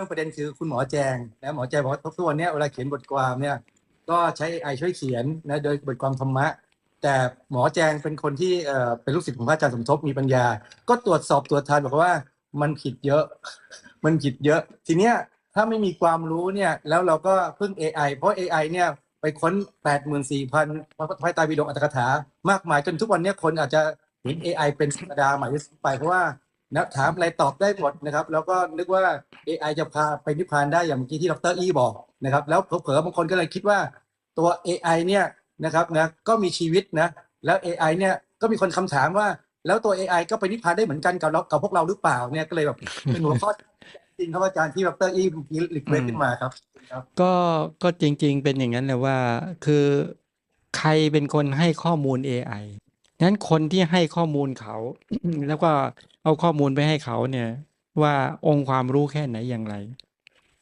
รื่องประเด็นคือคุณหมอแจงนะหมอแจงบอกว่าทุกวันเนี้ยเวลาเขียนบทความเนี่ยก็ใช้ AI ช่วยเขียนนะโดยบทความธรรมะ แต่หมอแจงเป็นคนที่เอ่อเป็นลูกศิษย์ของพระอาจารย์สมทบมีปัญญา ก็ตรวจสอบตรวจทานบอกว่ามันผิดเยอะ มันผิดเยอะ ทีเนี้ยถ้าไม่มีความรู้เนี่ยแล้วเราก็พึ่ง AI เพราะ AI เนี่ยไปค้น 84,000พระไตรปิฎกอัตถกถามากมายจนทุกวันนี้คนอาจจะเห็น AI เป็นธรรมดาหม่ด้วยไปเพราะว่า นะถามอะไรตอบได้หมดนะครับ แล้วก็นึกว่า AI จะพาไปนิพพานได้อย่างเมื่อกี้ที่ดรอีบอกนะครับ แล้วเผลอๆบางคนก็เลยคิดว่าตัว AI เนี่ยนะครับนะก็มีชีวิตนะ แล้ว AI เนี่ยก็มีคนคำถามว่า แล้วตัว AI ก็ไปนิพพานได้เหมือนกันกับเรากับพวกเราหรือเปล่าเนี่ยก็เลยแบบเป็นหัวข้อจริงครับอาจารย์ที่ดรอีเมื่อกี้รีเควสขึ้นมาครับครับก็ก็จริง ๆ เป็นอย่างนั้นแหละว่าคือใครเป็นคนให้ข้อมูล AI นั้นคนที่ให้ข้อมูลเขา แล้วก็เอาข้อมูลไปให้เขาเนี่ย ว่าองค์ความรู้แค่ไหนอย่างไร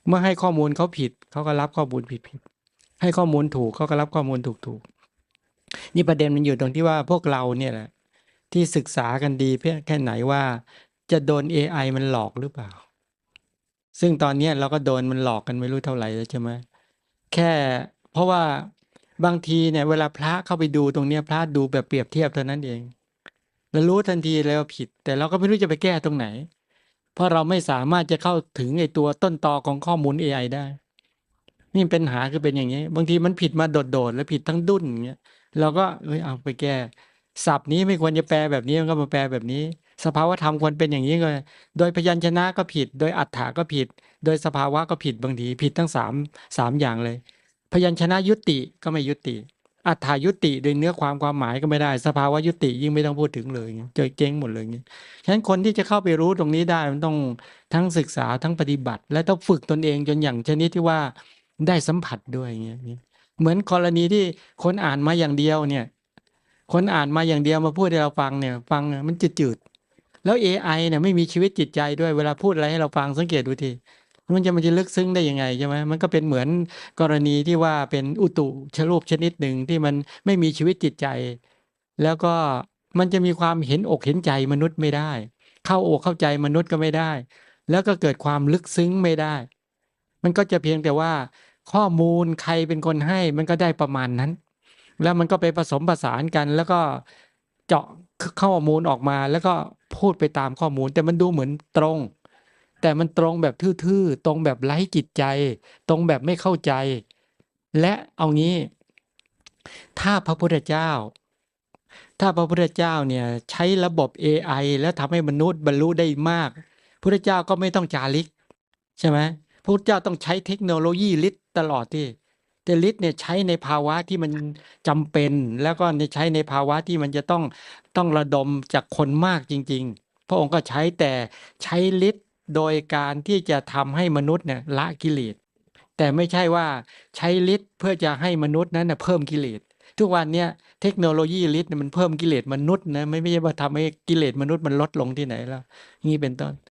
เมื่อให้ข้อมูลเขาผิดเขาก็รับข้อมูลผิดผิดให้ข้อมูลถูกเขาก็รับข้อมูลถูกถูกนี่ประเด็นมันอยู่ตรงที่ว่าพวกเราเนี่ยแหละ ที่ศึกษากันดีเพียงแค่ไหนว่า จะโดน AI มันหลอกหรือเปล่า ซึ่งตอนนี้เราก็โดนมันหลอกกันไม่รู้เท่าไหร่แล้วใช่ไหมแค่เพราะว่า บางทีเนี่ยเวลาพระเข้าไปดูตรงเนี้ยพระดูแบบเปรียบเทียบเท่านั้นเอง แล้วรู้ทันทีเลยว่าผิด แต่เราก็ไม่รู้จะไปแก้ตรงไหน เพราะเราไม่สามารถจะเข้าถึงไอ้ตัวต้นตอของข้อมูล AI ได้ นี่เปัญหาคือเป็นอย่างนี้ บางทีมันผิดมาโดดๆแล้วผิดทั้งดุนอย่างเงี้ยเราก็เอ้ยเอาไปแก้ศัพท์นี้ไม่ควรจะแปลแบบนี้มันก็มาแปลแบบนี้ สภาวธรรมควรเป็นอย่างนี้เลยโดยพยัญชนะก็ผิด โดยอัฏฐาก็ผิด โดยสภาวะก็ผิดบางทีผิดทั้งสามสามอย่างเลย พยัญชนะยุติก็ไม่ยุติ อัฏฐายุติโดยเนื้อความความหมายก็ไม่ได้ สภาวะยุติยิ่งไม่ต้องพูดถึงเลยเจอเจ๊งหมดเลยอย่างนี้ฉะนั้นคนที่จะเข้าไปรู้ตรงนี้ได้มันต้องทั้งศึกษาทั้งปฏิบัติ และต้องฝึกตนเองจนอย่างชนิดที่ว่าได้สัมผัสด้วยอย่างเงี้ยเหมือนกรณีที่คนอ่านมาอย่างเดียวเนี่ย คนอ่านมาอย่างเดียวมาพูดให้เราฟังเนี่ย ฟังมันจืดๆแล้ว AI เนี่ยไม่มีชีวิตจิตใจด้วยเวลาพูดอะไรให้เราฟังสังเกตดูที มันจะมันจะลึกซึ้งได้ยังไงใช่ไหมมันก็เป็นเหมือนกรณีที่ว่าเป็นอุตุชรูปชนิดหนึ่งที่มันไม่มีชีวิตจิตใจ แล้วก็มันจะมีความเห็นอกเห็นใจมนุษย์ไม่ได้ เข้าอกเข้าใจมนุษย์ก็ไม่ได้ แล้วก็เกิดความลึกซึ้งไม่ได้ มันก็จะเพียงแต่ว่า ข้อมูลใครเป็นคนให้มันก็ได้ประมาณนั้น แล้วมันก็ไปผสมผสานกันแล้วก็เจาะข้อมูลออกมาแล้วก็พูดไปตามข้อมูล แต่มันดูเหมือนตรง แต่มันตรงแบบทื่อๆ ตรงแบบไร้จิตใจ ตรงแบบไม่เข้าใจ และเอางี้ ถ้าพระพุทธเจ้า ถ้าพระพุทธเจ้าเนี่ยใช้ระบบ AI แล้วทำให้มนุษย์บรรลุได้มากพุทธเจ้าก็ไม่ต้องจาริก ใช่ไหมพระพุทธเจ้าต้องใช้เทคโนโลยีฤทธิ์ตลอดที่แต่ฤทธิ์เนี่ยใช้ในภาวะที่มันจำเป็น แล้วก็ใช้ในภาวะที่มันจะต้องต้องระดมจากคนมากจริง ๆ พระองค์ก็ใช้แต่ใช้ฤทธิ์ โดยการที่จะทำให้มนุษย์เนี่ยละกิเลสแต่ไม่ใช่ว่าใช้ฤทธิ์เพื่อจะให้มนุษย์นั้นนะเพิ่มกิเลสทุกวันเนี้ยเทคโนโลยีฤทธิ์เนี่ยมันเพิ่มกิเลสมนุษย์นะไม่ไม่ใช่ว่าทำให้กิเลสมนุษย์มันลดลงที่ไหนแล้วนี่เป็นต้น